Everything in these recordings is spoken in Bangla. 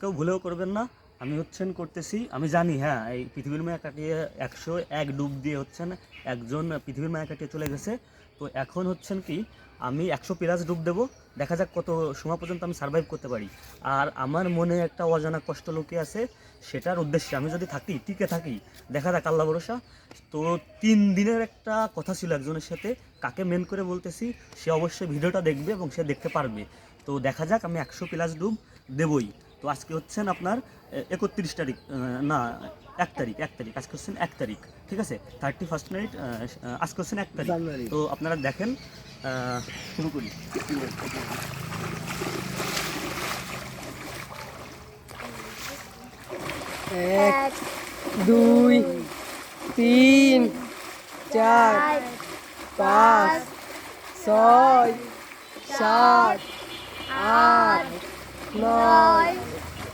কেউ ভুলেও করবেন না। আমি হচ্ছেন করতেছি, আমি জানি হ্যাঁ এই পৃথিবীর মায়া কাটিয়ে একশো এক ডুব দিয়ে হচ্ছেন একজন পৃথিবীর মায়া কাটিয়ে চলে গেছে। তো এখন হচ্ছেন কি, আমি একশো প্লাস ডুব দেবো, দেখা যাক কত সময় পর্যন্ত আমি সার্ভাইভ করতে পারি। আর আমার মনে একটা অজানা কষ্ট লোকে আছে, সেটার উদ্দেশ্যে আমি যদি থাকি, টিকে থাকি, দেখা যাক, আল্লাহ ভরসা। তো তিন দিনের একটা কথা ছিল একজনের সাথে, কাকে মেন করে বলতেছি, সে অবশ্যই ভিডিওটা দেখবে এবং সে দেখতে পারবে। তো দেখা যাক, আমি একশো প্লাস ডুব দেবই। তো আজকে হচ্ছেন আপনার একত্রিশ তারিখ না এক তারিখ এক তারিখ আজকে হচ্ছেন এক তারিখ ঠিক আছে? থার্টি ফার্স্ট নাইট আজকে হচ্ছেন এক তারিখ। তো আপনারা দেখেন শুরু করি। এক দুই তিন চার পাঁচ ছয় সাত আট নয়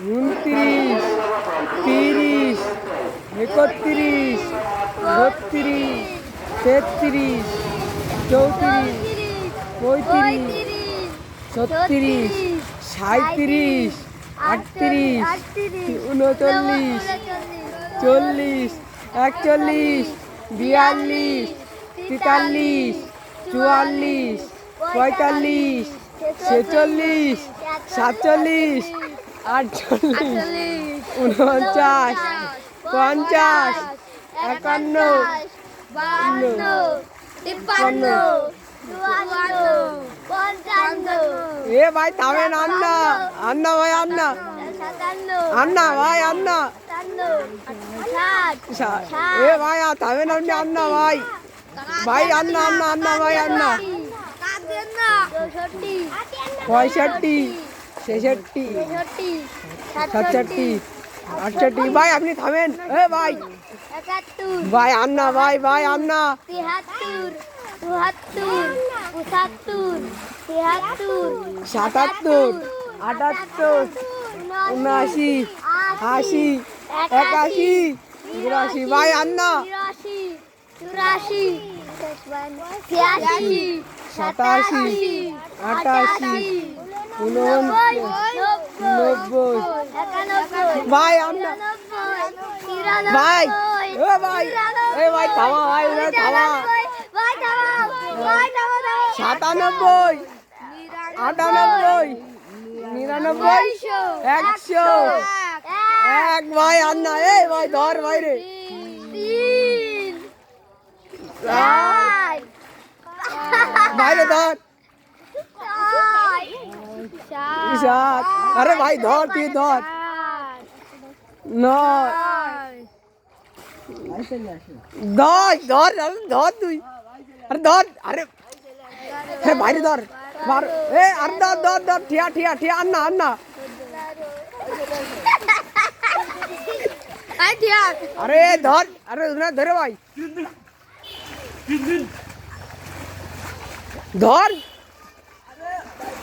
উনত্রিশ, তিরিশ, একত্রিশ, বত্রিশ, তেত্রিশ, চৌত্রিশ, পঁয়ত্রিশ, ছত্রিশ সাঁত্রিশ আটত্রিশ উনচল্লিশ চল্লিশ, একচল্লিশ, বিয়াল্লিশ, তেতাল্লিশ, চুয়াল্লিশ, পঁয়তাল্লিশ, ছেচল্লিশ, সাতচল্লিশ আটচল্লিশ উনপঞ্চাশ পঞ্চাশ একান্ন বান্ন তিপ্পান্ন চুয়ান্ন পঞ্চান্ন এ ভাই থামেন আন্না আন্না ভাই আন্না সাতান্ন আন্না ভাই আন্না আটান্ন ষাট সা- এ ভাই আ থামেন আপনি আন্না ভাই ভাই আন্না আন্না আন্না ভাই আন্না চৌষট্টি পঁয়ষট্টি ছেষট্টি। সাতষট্টি আটষট্টি। ভাই আপনি থামেন। এ ভাই। ভাই আন্না ভাই ভাই আন্না। তিহাত্তর চুয়াত্তর পঁচাত্তর তিয়াত্তর সাতাত্তর আটাত্তর উনআশি আশি একাশি বিরাশি। ভাই আন্না। চুরাশি ছিয়াশি সাতাশি আটাশি ভাই আন্না ভাই ভাই এ ভাই থামা ভাই এ থামা। সাতানব্বই আটানব্বই নিরানব্বই একশো। এক ভাই আন্না এ ভাই ধর ভাই রে। বাইরে ধর। সাত আরে ভাই ধর তুই ধর নয় দশ ধর আরে ধর তুই আরে ধর আরে আরে বাইরে ধর মার এ আর ধর ধর ধর ঠিয়া ঠিয়া ঠিয়া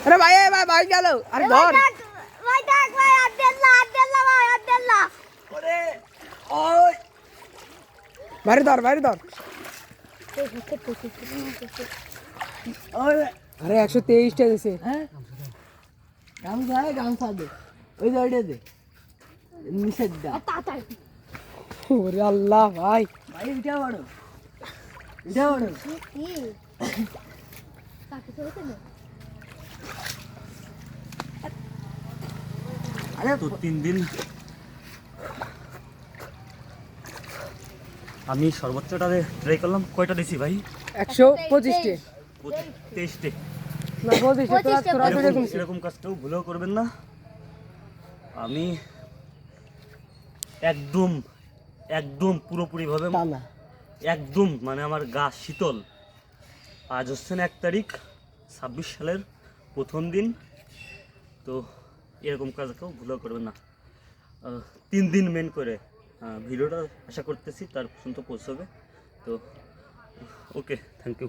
আন্না আন্না আরে ধর আরে ধরে ধরে ভাই ধর আরে ভাই এ ভাই ভাই গেল আরে ধর বাইরে ধর বাইরে ধর আরে একশো তেইশটা দিছে গামছা গামছা দে ওই যে ওইটা দে নিষেধ দা ওরে আল্লাহ ভাই ভাই এটা বড় এটা বড় তো তিন দিন আমি সর্বোচ্চটা ট্রাই করলাম কয়টা দিছি ভাই? একশো পঁচিশটে। তেইশটে এরকম কাজটাও ভুলেও করবেন না। আমি একদম একদম পুরোপুরিভাবে একদম মানে আমার গা শীতল। আজ হচ্ছেন এক তারিখ ছাব্বিশ সালের প্রথম দিন। তো এরকম কাজ কেউ ভুলেও করবেন না। তিন দিন মেন করে। ভিডিওটা আশা করতেছি তার পর্যন্ত পৌঁছবে। তো, ওকে থ্যাংক ইউ